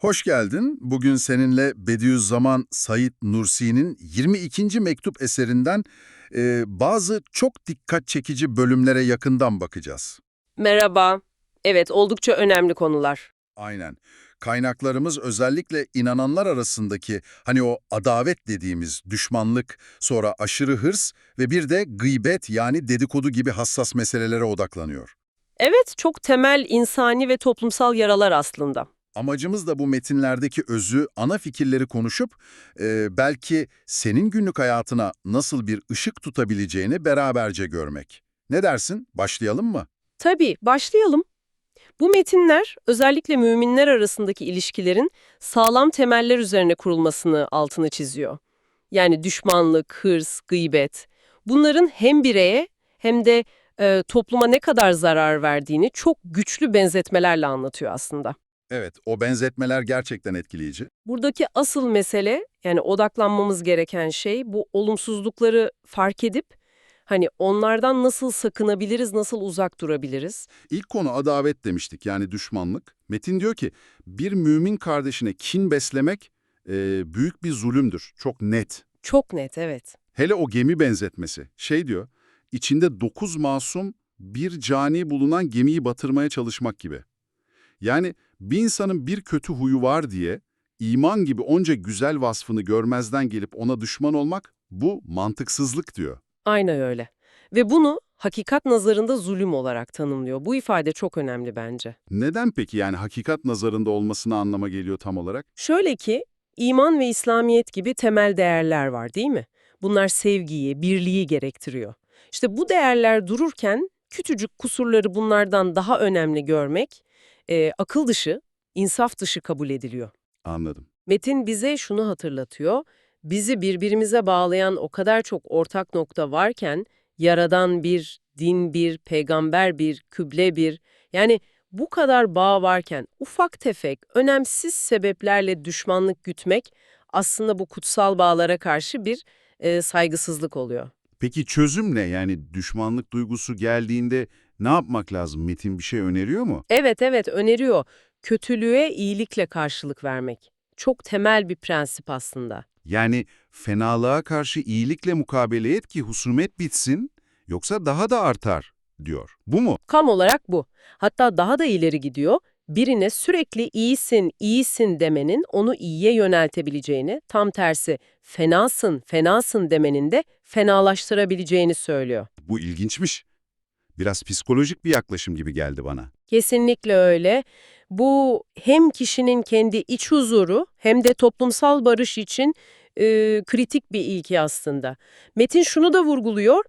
Hoş geldin. Bugün seninle Bediüzzaman Said Nursi'nin 22. mektup eserinden e, bazı çok dikkat çekici bölümlere yakından bakacağız. Merhaba. Evet, oldukça önemli konular. Aynen. Kaynaklarımız özellikle inananlar arasındaki hani o adavet dediğimiz düşmanlık, sonra aşırı hırs ve bir de gıybet yani dedikodu gibi hassas meselelere odaklanıyor. Evet, çok temel insani ve toplumsal yaralar aslında. Amacımız da bu metinlerdeki özü, ana fikirleri konuşup e, belki senin günlük hayatına nasıl bir ışık tutabileceğini beraberce görmek. Ne dersin? Başlayalım mı? Tabii, başlayalım. Bu metinler özellikle müminler arasındaki ilişkilerin sağlam temeller üzerine kurulmasını altını çiziyor. Yani düşmanlık, hırs, gıybet. Bunların hem bireye hem de e, topluma ne kadar zarar verdiğini çok güçlü benzetmelerle anlatıyor aslında. Evet, o benzetmeler gerçekten etkileyici. Buradaki asıl mesele yani odaklanmamız gereken şey bu olumsuzlukları fark edip hani onlardan nasıl sakınabiliriz, nasıl uzak durabiliriz? İlk konu adavet demiştik yani düşmanlık. Metin diyor ki bir mümin kardeşine kin beslemek e, büyük bir zulümdür. Çok net. Çok net evet. Hele o gemi benzetmesi. Şey diyor, içinde dokuz masum bir cani bulunan gemiyi batırmaya çalışmak gibi. Yani bir insanın bir kötü huyu var diye iman gibi onca güzel vasfını görmezden gelip ona düşman olmak bu mantıksızlık diyor. Aynen öyle. Ve bunu hakikat nazarında zulüm olarak tanımlıyor. Bu ifade çok önemli bence. Neden peki yani hakikat nazarında olmasına anlama geliyor tam olarak? Şöyle ki iman ve İslamiyet gibi temel değerler var değil mi? Bunlar sevgiyi, birliği gerektiriyor. İşte bu değerler dururken küçücük kusurları bunlardan daha önemli görmek e, akıl dışı, insaf dışı kabul ediliyor. Anladım. Metin bize şunu hatırlatıyor. Bizi birbirimize bağlayan o kadar çok ortak nokta varken, yaradan bir, din bir, peygamber bir, küble bir, yani bu kadar bağ varken ufak tefek, önemsiz sebeplerle düşmanlık gütmek aslında bu kutsal bağlara karşı bir e, saygısızlık oluyor. Peki çözüm ne? Yani düşmanlık duygusu geldiğinde ne yapmak lazım? Metin bir şey öneriyor mu? Evet evet öneriyor. Kötülüğe iyilikle karşılık vermek. Çok temel bir prensip aslında. Yani fenalığa karşı iyilikle mukabele et ki husumet bitsin, yoksa daha da artar, diyor. Bu mu? Kam olarak bu. Hatta daha da ileri gidiyor. Birine sürekli iyisin, iyisin demenin onu iyiye yöneltebileceğini, tam tersi fenasın, fenasın demenin de fenalaştırabileceğini söylüyor. Bu ilginçmiş. Biraz psikolojik bir yaklaşım gibi geldi bana. Kesinlikle öyle. Bu hem kişinin kendi iç huzuru hem de toplumsal barış için e, kritik bir ilki aslında. Metin şunu da vurguluyor,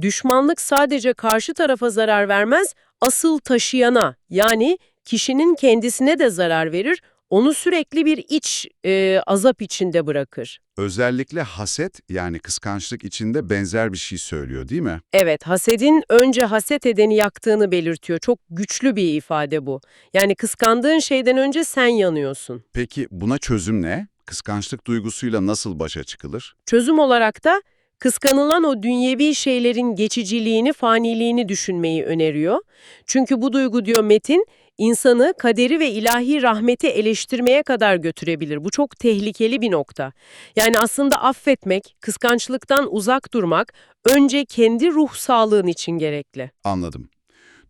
düşmanlık sadece karşı tarafa zarar vermez, asıl taşıyana yani kişinin kendisine de zarar verir, onu sürekli bir iç e, azap içinde bırakır. Özellikle haset yani kıskançlık içinde benzer bir şey söylüyor değil mi? Evet, hasedin önce haset edeni yaktığını belirtiyor. Çok güçlü bir ifade bu. Yani kıskandığın şeyden önce sen yanıyorsun. Peki buna çözüm ne? Kıskançlık duygusuyla nasıl başa çıkılır? Çözüm olarak da kıskanılan o dünyevi şeylerin geçiciliğini, faniliğini düşünmeyi öneriyor. Çünkü bu duygu diyor Metin, insanı kaderi ve ilahi rahmeti eleştirmeye kadar götürebilir. Bu çok tehlikeli bir nokta. Yani aslında affetmek, kıskançlıktan uzak durmak önce kendi ruh sağlığın için gerekli. Anladım.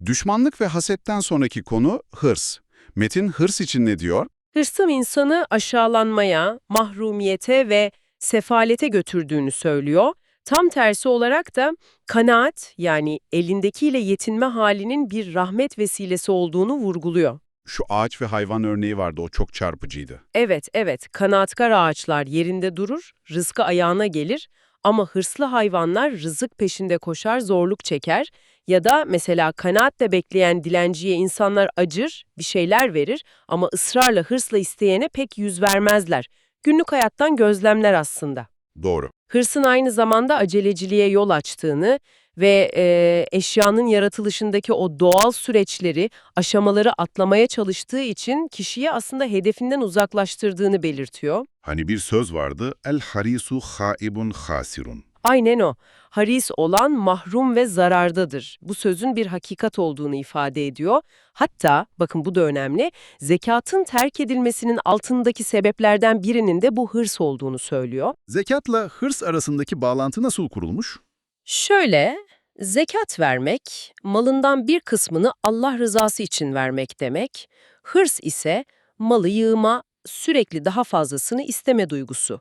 Düşmanlık ve hasetten sonraki konu hırs. Metin hırs için ne diyor? Hırsın insanı aşağılanmaya, mahrumiyete ve sefalete götürdüğünü söylüyor. Tam tersi olarak da kanaat yani elindekiyle yetinme halinin bir rahmet vesilesi olduğunu vurguluyor. Şu ağaç ve hayvan örneği vardı o çok çarpıcıydı. Evet, evet, kanaatkar ağaçlar yerinde durur, rızkı ayağına gelir ama hırslı hayvanlar rızık peşinde koşar, zorluk çeker ya da mesela kanaatle bekleyen dilenciye insanlar acır, bir şeyler verir ama ısrarla hırsla isteyene pek yüz vermezler. Günlük hayattan gözlemler aslında. Doğru. Hırsın aynı zamanda aceleciliğe yol açtığını ve e, eşyanın yaratılışındaki o doğal süreçleri, aşamaları atlamaya çalıştığı için kişiyi aslında hedefinden uzaklaştırdığını belirtiyor. Hani bir söz vardı, el harisu haibun hasirun. Aynen o. Haris olan mahrum ve zarardadır. Bu sözün bir hakikat olduğunu ifade ediyor. Hatta, bakın bu da önemli, zekatın terk edilmesinin altındaki sebeplerden birinin de bu hırs olduğunu söylüyor. Zekatla hırs arasındaki bağlantı nasıl kurulmuş? Şöyle, zekat vermek, malından bir kısmını Allah rızası için vermek demek. Hırs ise malı yığma, sürekli daha fazlasını isteme duygusu.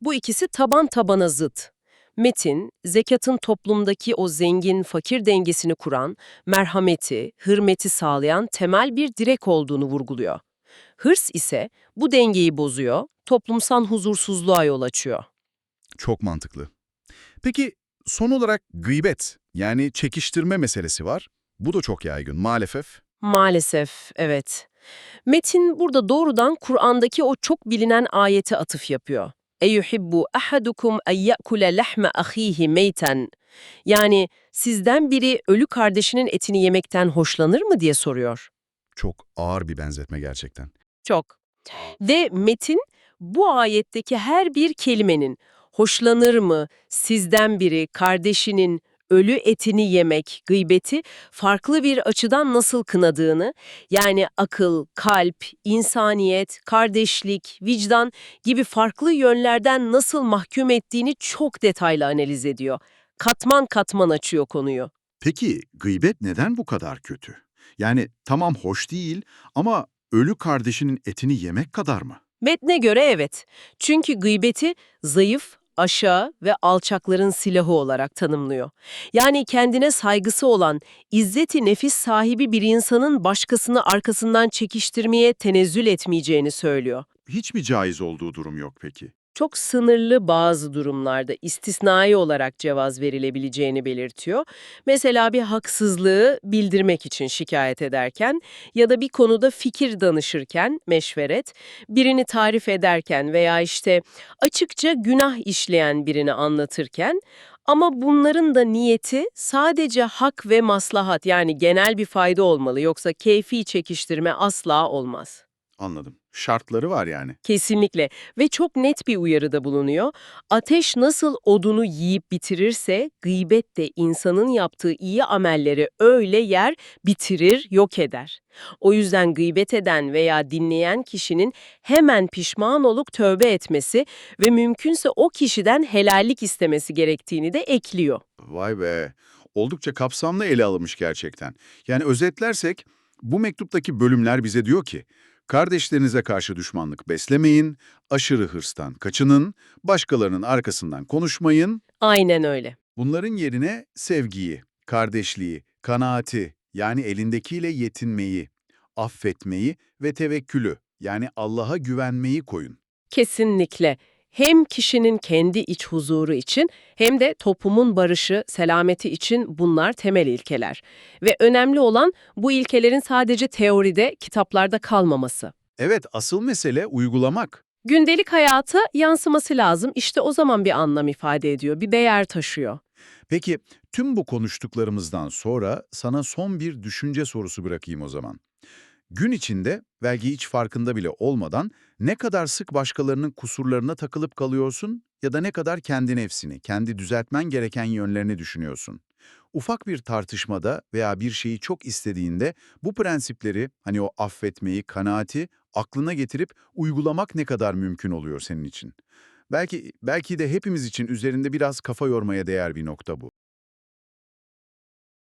Bu ikisi taban tabana zıt. Metin, zekatın toplumdaki o zengin-fakir dengesini kuran, merhameti, hürmeti sağlayan temel bir direk olduğunu vurguluyor. Hırs ise bu dengeyi bozuyor, toplumsal huzursuzluğa yol açıyor. Çok mantıklı. Peki son olarak gıybet yani çekiştirme meselesi var. Bu da çok yaygın maalesef. Maalesef, evet. Metin burada doğrudan Kur'an'daki o çok bilinen ayete atıf yapıyor. Ahadukum en ya'kule lahme ahihi meyten. Yani sizden biri ölü kardeşinin etini yemekten hoşlanır mı diye soruyor. Çok ağır bir benzetme gerçekten. Çok. Ve Metin bu ayetteki her bir kelimenin hoşlanır mı, sizden biri kardeşinin ölü etini yemek, gıybeti farklı bir açıdan nasıl kınadığını, yani akıl, kalp, insaniyet, kardeşlik, vicdan gibi farklı yönlerden nasıl mahkum ettiğini çok detaylı analiz ediyor. Katman katman açıyor konuyu. Peki gıybet neden bu kadar kötü? Yani tamam hoş değil ama ölü kardeşinin etini yemek kadar mı? Metne göre evet. Çünkü gıybeti zayıf, aşağı ve alçakların silahı olarak tanımlıyor. Yani kendine saygısı olan, izzeti nefis sahibi bir insanın başkasını arkasından çekiştirmeye tenezzül etmeyeceğini söylüyor. Hiç mi caiz olduğu durum yok peki? Çok sınırlı bazı durumlarda istisnai olarak cevaz verilebileceğini belirtiyor. Mesela bir haksızlığı bildirmek için şikayet ederken ya da bir konuda fikir danışırken meşveret, birini tarif ederken veya işte açıkça günah işleyen birini anlatırken ama bunların da niyeti sadece hak ve maslahat yani genel bir fayda olmalı yoksa keyfi çekiştirme asla olmaz. Anladım. Şartları var yani. Kesinlikle ve çok net bir uyarıda bulunuyor. Ateş nasıl odunu yiyip bitirirse gıybet de insanın yaptığı iyi amelleri öyle yer, bitirir, yok eder. O yüzden gıybet eden veya dinleyen kişinin hemen pişman olup tövbe etmesi ve mümkünse o kişiden helallik istemesi gerektiğini de ekliyor. Vay be. Oldukça kapsamlı ele alınmış gerçekten. Yani özetlersek bu mektuptaki bölümler bize diyor ki kardeşlerinize karşı düşmanlık beslemeyin, aşırı hırstan kaçının, başkalarının arkasından konuşmayın. Aynen öyle. Bunların yerine sevgiyi, kardeşliği, kanaati yani elindekiyle yetinmeyi, affetmeyi ve tevekkülü yani Allah'a güvenmeyi koyun. Kesinlikle. Hem kişinin kendi iç huzuru için hem de toplumun barışı, selameti için bunlar temel ilkeler. Ve önemli olan bu ilkelerin sadece teoride, kitaplarda kalmaması. Evet, asıl mesele uygulamak. Gündelik hayata yansıması lazım. İşte o zaman bir anlam ifade ediyor, bir değer taşıyor. Peki tüm bu konuştuklarımızdan sonra sana son bir düşünce sorusu bırakayım o zaman. Gün içinde belki hiç farkında bile olmadan ne kadar sık başkalarının kusurlarına takılıp kalıyorsun ya da ne kadar kendi nefsini, kendi düzeltmen gereken yönlerini düşünüyorsun. Ufak bir tartışmada veya bir şeyi çok istediğinde bu prensipleri, hani o affetmeyi, kanaati aklına getirip uygulamak ne kadar mümkün oluyor senin için? Belki belki de hepimiz için üzerinde biraz kafa yormaya değer bir nokta bu.